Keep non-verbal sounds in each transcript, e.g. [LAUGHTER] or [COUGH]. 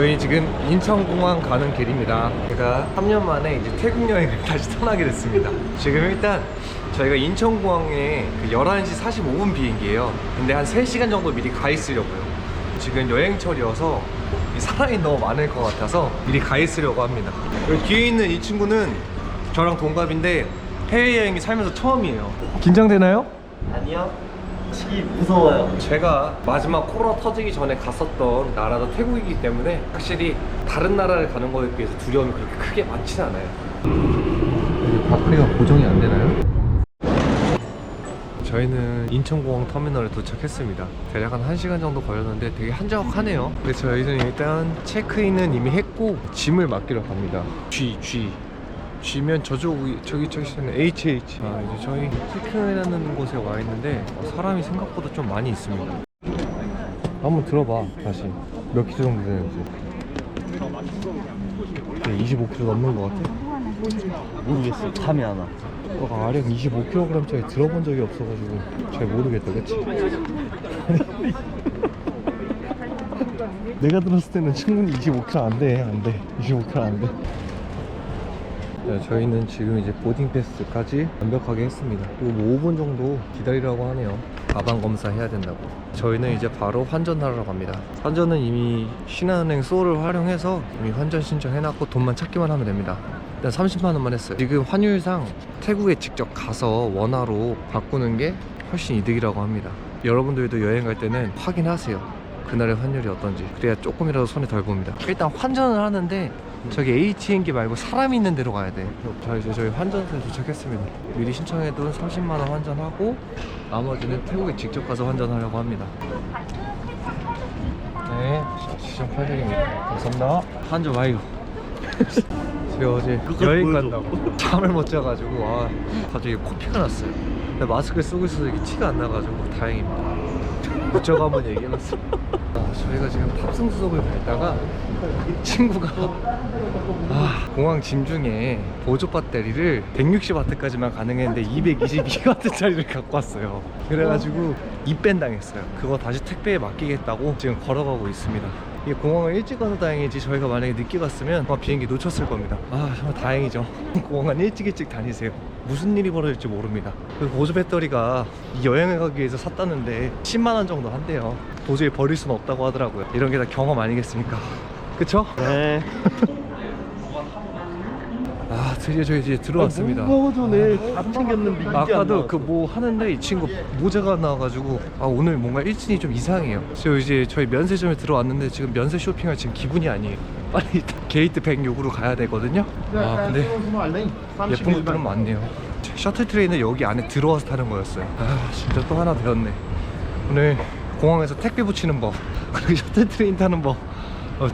저희 지금 인천공항 가는 길입니다. 제가 3년 만에 이제 태국 여행을 [LAUGHS] 다시 떠나게 됐습니다. 지금 일단 저희가 인천공항에 그 11시 45분 비행기예요. 근데 한 3시간 정도 미리 가 있으려고요. 지금 여행철이어서 이 사람이 너무 많을 것 같아서 미리 가 있으려고 합니다. 여기 뒤에 있는 이 친구는 저랑 동갑인데 해외여행이 살면서 처음이에요. 긴장되나요? 아니요. 솔직히 무서워요. 제가 마지막 코로나 터지기 전에 갔었던 나라도 태국이기 때문에 확실히 다른 나라를 가는 거에 비해서 두려움이 그렇게 크게 많지는 않아요. 바프리가 고정이 안 되나요? 저희는 인천공항 터미널에 도착했습니다. 대략 한 1시간 정도 걸렸는데 되게 한적하네요. 근데 저희는 일단 체크인은 이미 했고 짐을 맡기러 갑니다. G. G면 저쪽 저기 저기 있는 HH. 아 이제 저희 체크인하는 곳에 와 있는데 어, 사람이 생각보다 좀 많이 있습니다. 한번 들어봐 다시 몇 킬로 정도 되는지. 네, 25kg 넘는 것 같아. 모르겠어요. 감이 안 와. 어, 아령 25kg짜리 들어본 적이 없어가지고 잘 모르겠다, 그치? [LAUGHS] 내가 들었을 때는 충분히 25kg 안 돼, 안 돼. 25kg 안 돼. 자, 저희는 지금 이제 보딩 패스까지 완벽하게 했습니다. 그리고 뭐 5분 정도 기다리라고 하네요. 가방 검사 해야 된다고. 저희는 이제 바로 환전하러 갑니다. 환전은 이미 신한은행 소를 활용해서 이미 환전 신청해놨고 돈만 찾기만 하면 됩니다. 일단 30만 원만 했어요. 지금 환율상 태국에 직접 가서 원화로 바꾸는 게 훨씬 이득이라고 합니다. 여러분들도 여행 갈 때는 확인하세요. 그날의 환율이 어떤지. 그래야 조금이라도 손에 덜 봅니다. 일단 환전을 하는데 저기 ATM기 말고 사람이 있는 데로 가야 돼. 자 이제 저희 환전소에 도착했습니다. 미리 신청해둔 30만 원 환전하고 나머지는 태국에 직접 가서 환전하려고 합니다. 네, 시청 800입니다. 감사합니다. 한점 아이고. [LAUGHS] 제가 어제 여행. 간다고 잠을 못 자가지고 아 갑자기 코피가 났어요. 근데 마스크를 쓰고 있어서 이게 티가 안 나가지고 다행입니다. 부쩍 한번 얘기해놨어요. 아, 저희가 지금 탑승 수속을 밟다가 친구가 아, 공항 짐 중에 보조 배터리를 160W까지만 가능했는데 222W짜리를 [LAUGHS] 갖고 왔어요. 그래가지고 입밴 당했어요. 그거 다시 택배에 맡기겠다고 지금 걸어가고 있습니다. 이 공항을 일찍 가서 다행이지 저희가 만약에 늦게 갔으면 아마 비행기 놓쳤을 겁니다. 아 정말 다행이죠. [LAUGHS] 공항은 일찍 일찍 다니세요. 무슨 일이 벌어질지 모릅니다. 그 보조 배터리가 이 여행을 가기 위해서 샀다는데 10만 원 정도 한대요. 도저히 버릴 수는 없다고 하더라고요. 이런 게 다 경험 아니겠습니까? 그쵸? 네. [LAUGHS] 아 드디어 저희 이제 들어왔습니다. 먹어 전에 밥 챙겼는데 이게 안 아까도. 그 뭐 하는데 이 친구 모자가 안 나와가지고 아 오늘 뭔가 일진이 좀 이상해요. 저 이제 저희 면세점에 들어왔는데 지금 면세 쇼핑할 지금 기분이 아니에요. 빨리 [LAUGHS] 게이트 106으로 가야 되거든요. 아 근데 예쁜 것들은 많네요. 셔틀 트레인은 여기 안에 들어와서 타는 거였어요. 아 진짜 또 하나 배웠네. 오늘 공항에서 택배 붙이는 법 [LAUGHS] 그리고 셔틀 트레인 타는 법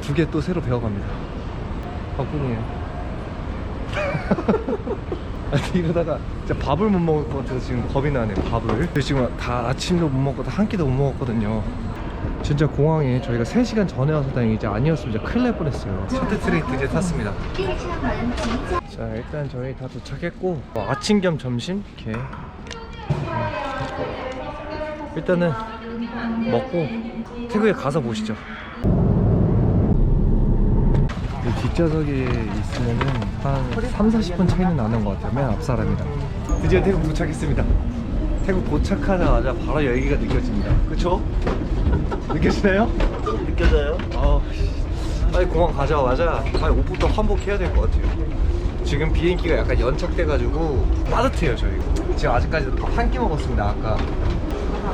두 개 또 새로 배워갑니다. 덕분이에요. [LAUGHS] 아니 이러다가 진짜 밥을 못 먹을 것 같아서 지금 겁이 나네요 밥을. 지금 다 아침도 못 먹고 한 끼도 못 먹었거든요. 진짜 공항에 저희가 3시간 전에 와서 다행이지 아니었으면 진짜 큰일 날 뻔했어요. 셔틀 트레인 드디어 탔습니다. 자 일단 저희 다 도착했고 어, 아침 겸 점심? 이렇게. 음. 일단은 먹고 태국에 가서 보시죠. 이 뒷좌석에 있으면은 한 3, 40분 차이는 나는 것 같아요. 맨 앞 사람이랑. 드디어 태국 도착했습니다. 태국 도착하자마자 바로 열기가 느껴집니다. 그쵸? 느껴지나요? 느껴져요? 아, 빨리 공항 가자마자 빨리 옷부터 환복해야 될 것 같아요. 지금 비행기가 약간 연착돼가지고 따뜻해요 저희. 지금 아직까지 밥 한 끼 먹었습니다 아까.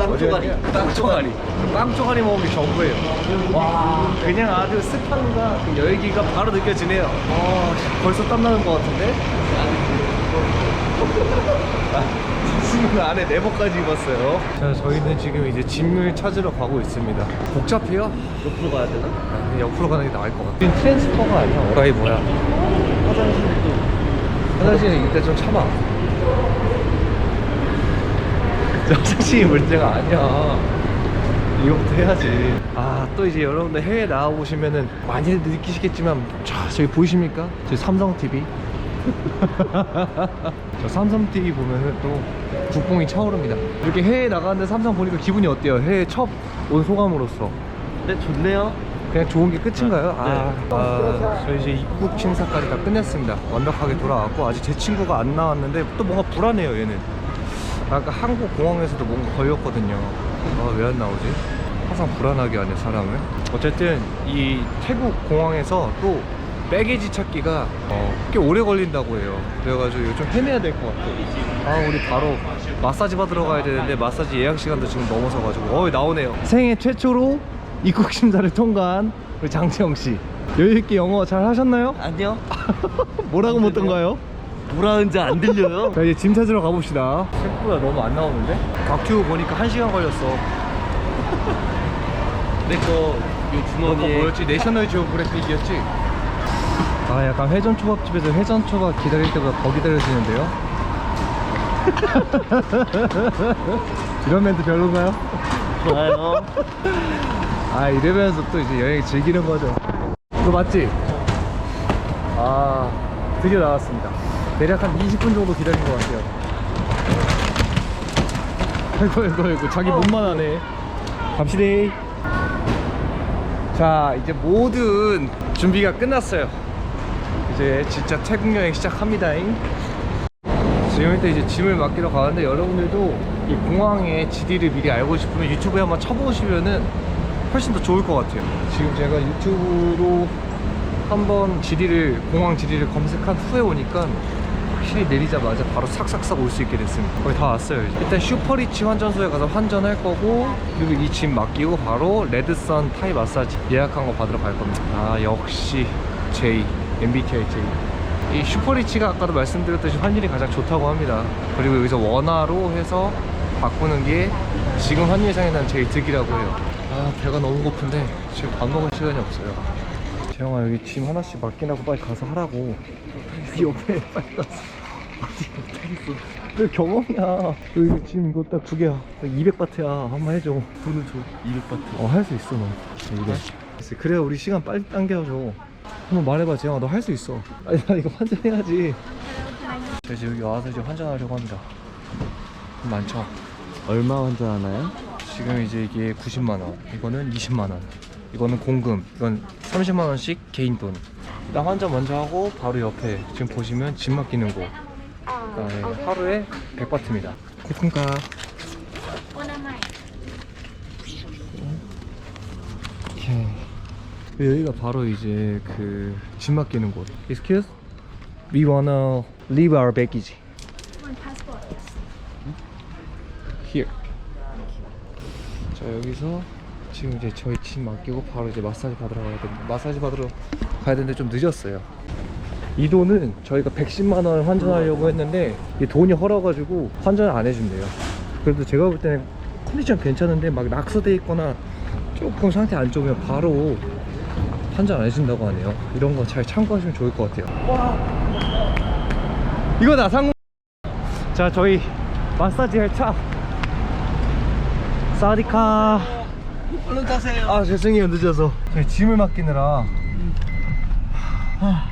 빵 쪼가리. 빵 쪼가리. 빵 쪼가리 먹은 게 전부예요. 와, 그냥 아주 습함과 그 열기가 바로 느껴지네요. 와, 벌써 땀나는 것 같은데? 아, [LAUGHS] 지금 안에 네버까지 입었어요. 자, 저희는 지금 이제 짐을 찾으러 가고 있습니다. 복잡해요? 옆으로 가야 되나? 아, 옆으로 가는 게 나을 것 같아. 이건 트랜스퍼가 아니야. 어라이 뭐야? 화장실도 화장실은 이때 좀 참아. 저 화장실이 문제가 아니야. 이거부터 해야지. 아, 또 이제 여러분들 해외 나와보시면은 많이들 느끼시겠지만, 자, 저기 보이십니까? 저기 삼성TV. [LAUGHS] 저 삼성TV 보면은 또 국뽕이 차오릅니다. 이렇게 해외 나가는데 삼성 보니까 기분이 어때요? 해외 첫온 소감으로서. 네 좋네요 그냥 좋은 게 끝인가요? 아, 네. 아, 저희 이제 입국 심사까지 다 끝냈습니다. 완벽하게 돌아왔고 아직 제 친구가 안 나왔는데 또 뭔가 불안해요 얘는. 아까 한국 공항에서도 뭔가 걸렸거든요. 아, 왜 안 나오지? 항상 불안하게 하네 사람을. 어쨌든 이 태국 공항에서 또 백에지 찾기가 어, 꽤 오래 걸린다고 해요. 그래가지고 이거 좀 헤매야 될 것 같아요. 아 우리 바로 마사지 받으러 가야 되는데 마사지 예약 시간도 지금 넘어서가지고 어 나오네요. 생애 최초로 입국 심사를 통과한 우리 장채영 씨. 여유 있게 영어 잘 하셨나요? 아니요. [LAUGHS] 뭐라고 못던가요? 뭐라 하는지 안 들려요. [LAUGHS] 자 이제 짐 찾으러 가봅시다. 생각보다 너무 안 나오는데? 곽튜브 보니까 한 시간 걸렸어. [LAUGHS] 내거 요 그거 주머니에 뭐였지? 내셔널 지오그래픽이었지? 아 약간 회전 초밥집에서 회전 초밥 기다릴 때보다 더 기다려지는데요? [LAUGHS] 이런 멘트 별론가요? 좋아요. 아 이러면서 또 이제 여행 즐기는 거죠 너 맞지? 아 드디어 나왔습니다 대략 한 20분 정도 기다린 것 같아요. 아이고 아이고 아이고 자기 몸만 하네. 갑시다. 자 이제 모든 준비가 끝났어요. 이제 진짜 태국 여행 시작합니다잉. 지금 일단 이제 짐을 맡기러 가는데 여러분들도 이 공항의 지리를 미리 알고 싶으면 유튜브에 한번 쳐보시면은 훨씬 더 좋을 것 같아요. 지금 제가 유튜브로 한번 지리를 공항 지리를 검색한 후에 오니까 확실히 내리자마자 바로 싹싹싹 올 수 있게 됐습니다. 거의 다 왔어요. 이제. 일단 슈퍼리치 환전소에 가서 환전할 거고 그리고 이 짐 맡기고 바로 레드선 타이 마사지 예약한 거 받으러 갈 겁니다. 아 역시 J MBTI J. 이 슈퍼리치가 아까도 말씀드렸듯이 환율이 가장 좋다고 합니다. 그리고 여기서 원화로 해서 바꾸는 게 지금 환율상에는 제일 득이라고 해요. 아 배가 너무 고픈데 지금 밥 먹을 시간이 없어요. 재영아 여기 짐 하나씩 맡기라고 빨리 가서 하라고. [LAUGHS] 옆에 빨리 가서. 어디 못하겠어. 그 경험이야. 여기 짐 이거 딱 두 개야. 200바트야. 한 번 해줘. 돈을 줘. 200바트. 어 할 수 있어 너. 이래. 그래야 우리 시간 빨리 당겨줘. 한번 말해봐 재영아 너 할 수 있어. 아니 나 이거 환전해야지. 제가 지금 여기 와서 이제 환전하려고 합니다. 돈 많죠. 얼마 환전하나요? 지금 이제 이게 90만 원, 이거는 20만 원, 이거는 공금, 이건 30만 원씩 개인 돈. 일단 환전 먼저 하고 바로 옆에 지금 보시면 짐 맡기는 곳. 그다음에 하루에 100바트입니다. 고픈가? 오케이. 여기가 바로 이제 그짐 맡기는 곳. Excuse? We wanna leave our baggage here. 자 여기서 지금 이제 저희 짐 맡기고 바로 이제 마사지 받으러 가야 됩니다. 마사지 받으러 가야 되는데 좀 늦었어요. 이 돈은 저희가 110만 원 환전하려고 했는데 이 돈이 헐어가지고 환전을 안 해준대요. 그래도 제가 볼 때는 컨디션 괜찮은데 막 낙서돼 있거나 조금 상태 안 좋으면 바로 환전 안 해준다고 하네요. 이런 거 잘 참고하시면 좋을 것 같아요. 이거다 상공. 자 저희 마사지 할 차. 사디카. 얼른 타세요. 아 죄송해요 늦어서. 저희 짐을 맡기느라. 하,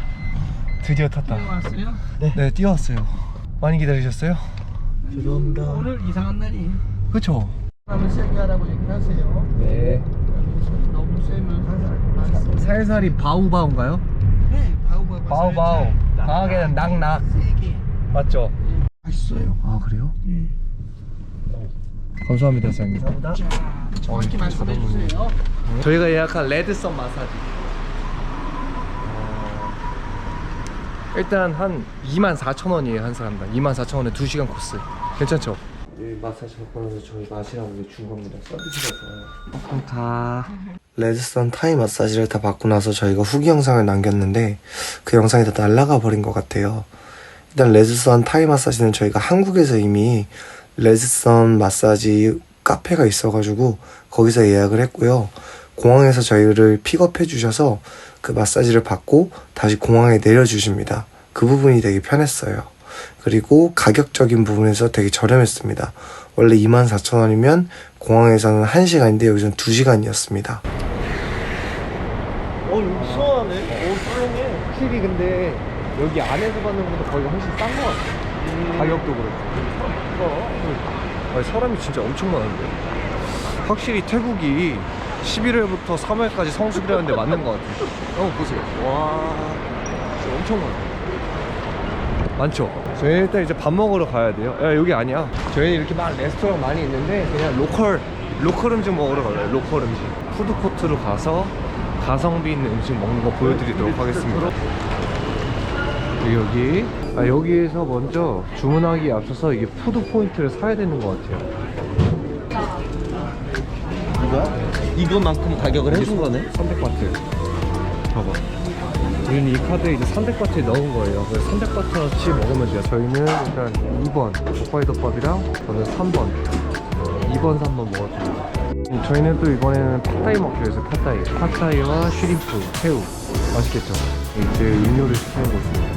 드디어 탔다. 왔어요? 네. 네 뛰어왔어요. 많이 기다리셨어요? 죄송합니다. 오늘 이상한 날이 그쵸? 사람을 세게 하라고 얘기하세요. 네. 너무 세면 살살 살살이 바우바우인가요? 네, 바우바우. 바우바우. 강하게는 낙낙. 세게. 맞죠? 맛있어요. 아 그래요? 예. 감사합니다 사장님. 자, 정확히 어, 말씀해 잘 주세요. 저희가 예약한 레드선 마사지. 일단 한 24,000원이에요 한 사람당 24,000원에 2시간 코스 괜찮죠? 이 마사지 받고 나서 저희 마시라고 준 겁니다 서비스가 좋아요 감사합니다 레드선 타이 마사지를 다 받고 나서 저희가 후기 영상을 남겼는데 그 영상이 다 날라가 버린 것 같아요. 일단 레드선 타이 마사지는 저희가 한국에서 이미 레드선 마사지 카페가 있어가지고 거기서 예약을 했고요. 공항에서 저희를 픽업해 주셔서 그 마사지를 받고 다시 공항에 내려주십니다. 그 부분이 되게 편했어요. 그리고 가격적인 부분에서 되게 저렴했습니다. 원래 24,000원이면 공항에서는 1시간인데 여기서는 2시간이었습니다. 어, 여기 수월하네. 어, 썰렁해. 확실히 근데 여기 안에서 받는 것보다 거기가 훨씬 싼 것 같아 요 가격도 그렇고 아니, 사람이 진짜 엄청 많은데 확실히 태국이 11월부터 3월까지 성수기라는데 맞는 것 같아요. 한번 보세요. 와, 진짜 엄청 많아. 많죠? 저희 일단 이제 밥 먹으러 가야 돼요. 야, 여기 아니야. 저희는 이렇게 막 레스토랑 많이 있는데 그냥 로컬, 로컬 음식 먹으러 가요. 로컬 음식. 푸드코트로 가서 가성비 있는 음식 먹는 거 보여드리도록 하겠습니다. 여기 아, 여기에서 먼저 주문하기에 앞서서 이게 푸드 포인트를 사야 되는 것 같아요. 이거만큼 가격을 해준 거네? 300바트. 봐봐. 우리는 이 카드에 이제 300바트에 넣은 거예요. 그래서 300바트어치 먹으면 돼요. 저희는 일단 2번 족발덮밥이랑 저는 3번. 2번, 3번 먹었습니다. 음, 저희는 또 이번에는 팟타이 먹기로 해서 팟타이. 팟타이와 슈림프, 새우. 맛있겠죠? 이제 음료를 시키는 곳입니다.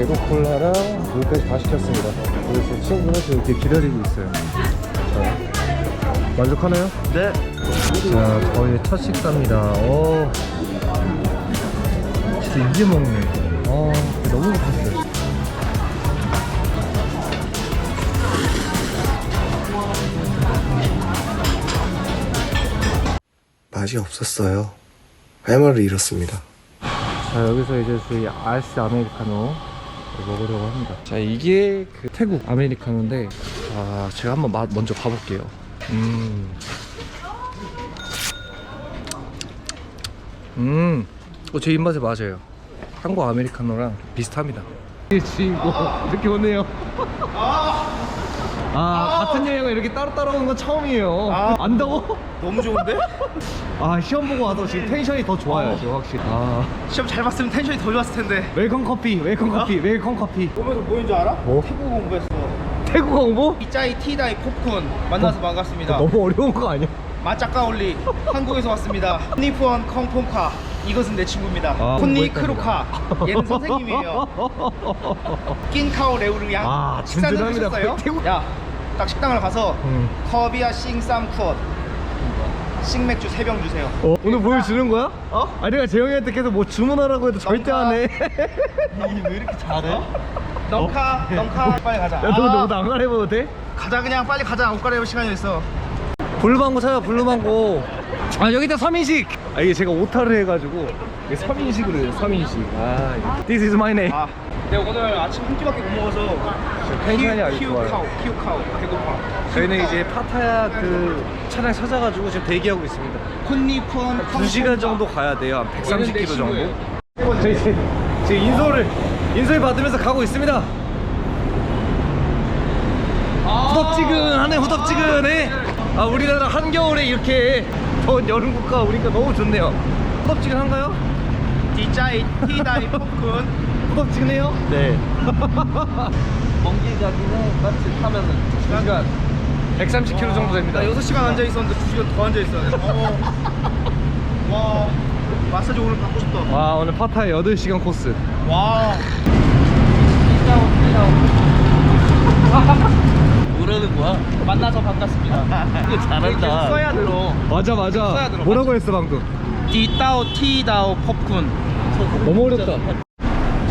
제로 콜라랑 물까지 다 시켰습니다. 그래서 친구가 지금 이렇게 기다리고 있어요. 자, 만족하나요? 네. 자, 저희의 첫 식사입니다. 오. 진짜 이제 먹네. 어, 너무 맛있어요. 맛이 없었어요. 할 말을 잃었습니다. 자, 여기서 이제 저희 아이스 아메리카노 먹으려고 합니다. 자, 이게 그 태국 아메리카노인데, 아, 제가 한번 맛 먼저 봐볼게요. 음. 음. 어, 제 입맛에 맞아요. 한국 아메리카노랑 비슷합니다. 주인공 이렇게 오네요. [LAUGHS] 아, 같은 여행을 이렇게 따로따로 오는 건 처음이에요. 안 더워? 너무 좋은데? 아, 시험 보고 와서 지금 텐션이 더 좋아요, 지금 확실히. 아. 시험 잘 봤으면 텐션이 더 좋았을 텐데. 웰컴 커피, 웰컴 커피, 웰컴 커피. 보면서 뭐인 줄 알아? 뭐? 태국어 공부했어. 태국 공부? 이짜이 티다이 popcorn 만나서 반갑습니다. 너무 어려운 거 아니야? 마짜까올리 한국에서 왔습니다. 콘니푸언 콩폼카 이것은 내 친구입니다. 아, 콘니 공부했답니다. 크루카 얘는 선생님이에요. [LAUGHS] 낀카오 레우르 양 아, 식사는 든든합니다. 하셨어요? 태국- 야, 딱 식당을 가서 음. 커비아 싱쌈 쿠엇 싱맥주 3병 주세요. 어? 오늘 보여주는 거야? 어? 아니 내가 재영이한테 계속 뭐 주문하라고 해도 절대 안 해. 왜 이렇게 잘해? 넉카, 넉카 빨리 가자. 야, 너, 너, 아, 나안 가려봐도 돼? 가자 그냥 빨리 가자. 옷 갈아입을 시간이 있어. 블루망고 찾아, 블루망고. 아, 여기다 3인식! 아, 이게 제가 오타를 해가지고, 이게 3인식으로 해요, 3인식. 아, 이게. This is my name. 아, 내가 오늘 아침 한 끼밖에 못 먹어서 텐션이 아주 키우카오, 좋아요. 키우카오, 배고파. 저희는 이제 파타야 그 차량 찾아가지고 지금 대기하고 있습니다. 콘니푸언 2시간 정도 가야 돼요. 한 130km 정도. 저희 이제 지금 인솔을 인솔 받으면서 가고 있습니다. 후덥지근하네 후덥지근해. 아 우리나라 한겨울에 이렇게 더운 여름 국가 오니까 너무 좋네요. 후덥지근한가요? 디짜이 티다이 popcorn. [LAUGHS] 후덥지근해요? 네. [LAUGHS] 먼길 가기는 같이 타면은 2시간 130km 정도 됩니다. 나 6시간 앉아 있었는데 2시간 더 앉아 있었네. 어. [LAUGHS] 와. 마사지 오늘 받고 싶다. 와 오늘 파타야 8시간 코스. 와. 뭐라는 거야? 만나서 반갑습니다. 이거 잘한다. 써야 들어. 맞아 써야 맞아. 들어, 뭐라고 했어 방금? 디따오 티다오 popcorn. 너무 어렵다.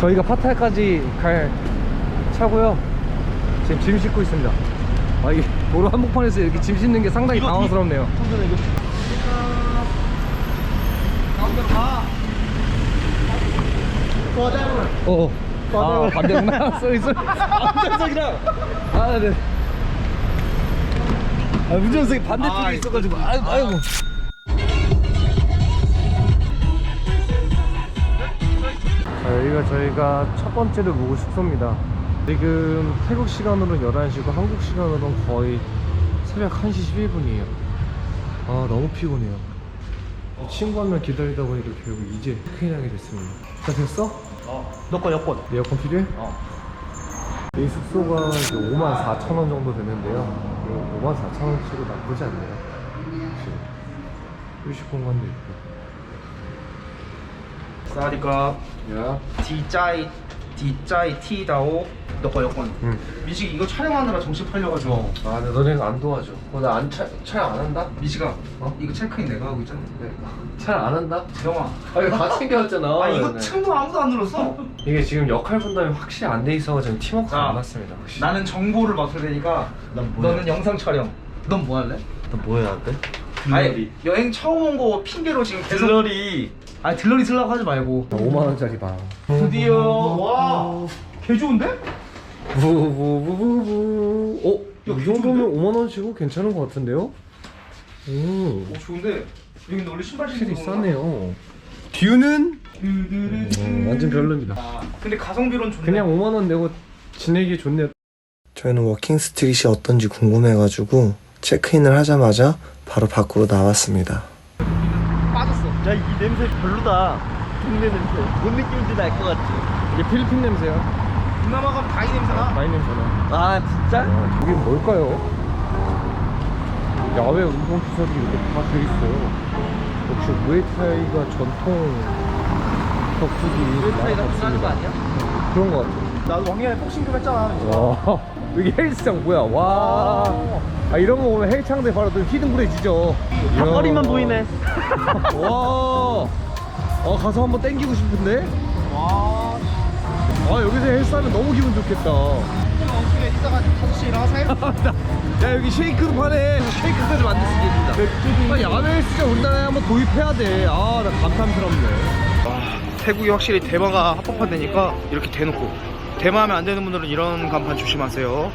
저희가 파타야까지 갈 차고요. 지금 짐 싣고 있습니다. 아 이게 도로 한복판에서 이렇게 짐 싣는 게 상당히 당황스럽네요. 가운데 가. 어. 어. 아 반대구나. [LAUGHS] 쏘리 쏘리. [LAUGHS] 운전석이랑. 아 네. 아 운전석이 반대쪽에 아, 있어가지고. 아이고 아이고. 자, 여기가 저희가 첫 번째로 묵을 숙소입니다. 지금 태국 시간으로는 11시고 한국 시간으로는 거의 새벽 1시 11분이에요. 아, 너무 피곤해요. 친구 한 명 기다리다 보니까 결국 이제 체크인하게 됐습니다. 다 됐어? 너거 여권. 에어컨 필요해? 어. 이 숙소가 이제 5만 4천 원 정도 되는데요. 5만 4천 원 치고 나쁘지 않네요. 휴식 공간도 있고. 사디가 야. 디짜이 디짜이 티다오 너 거 여권. 응. 미식이 이거 촬영하느라 정신 팔려가지고. 아, 근데 너네가 안 도와줘. 어, 나안 촬영 안 한다? 미식아, 어? 이거 체크인 내가 하고 있잖아. 촬영 안 한다? 영아. 아, 이거 다 챙겨왔잖아. 아 이거 네. 층도 아무도 안 눌렀어. 이게 지금 역할 분담이 확실히 안 돼 있어가지고 팀워크가 아, 안 맞습니다. 확실히. 나는 정보를 맡을 테니까 난 뭐야? 너는 영상 촬영. 넌 뭐 할래? 너뭐 해야 돼? 아니 여행 처음 온 거 핑계로 지금 계속 들러리. 아 들러리 쓰려고 하지 말고 5만 원짜리 방. 드디어 와 개 좋은데? 부부부부부. 어? 이 정도면 5만 원치고 괜찮은 것 같은데요? 오, 오 좋은데 여기 원래 신발 확실히 신는 건가? 싸네요. 뷰는 드드드드. 음, 완전 별로입니다. 아, 근데 가성비로는 좋네 그냥 5만 원 내고 지내기 좋네요. 저희는 워킹 스트릿이 어떤지 궁금해가지고 체크인을 하자마자 바로 밖으로 나왔습니다. 빠졌어 야, 이 냄새 별로다. 동네 냄새. 뭔 느낌인지 알 것 같지? 이게 필리핀 냄새야. 동남아 가면 다이 냄새나 많이 냄새나. 아, 진짜? 와, 저게 뭘까요? 야외 운동 시설이 이렇게 다 돼 있어요. 역시 무에타이가 전통 덕후기 타이가 끝나는 거 아니야? 그런 것 같아. 나도 왕년에 복싱 좀 했잖아 와, 여기 헬스장 뭐야? 와, 아 이런 거 보면 헬창대 바로 또. 턱걸이만 보이네. 와, 어 가서 한번 땡기고 싶은데? 와아 여기서 헬스하면 너무 기분 좋겠다. 어떻게 이따가 5시에 일어나서 해? 야 여기 쉐이크도 파네. 쉐이크까지 만들 수 있겠다. 아, 야외 헬스장 우리나라에 한번 도입해야 돼. 아 나 감탄스럽네. 태국이 확실히 대마가 합법화되니까 이렇게 대놓고 대마하면 안 되는 분들은 이런 간판 조심하세요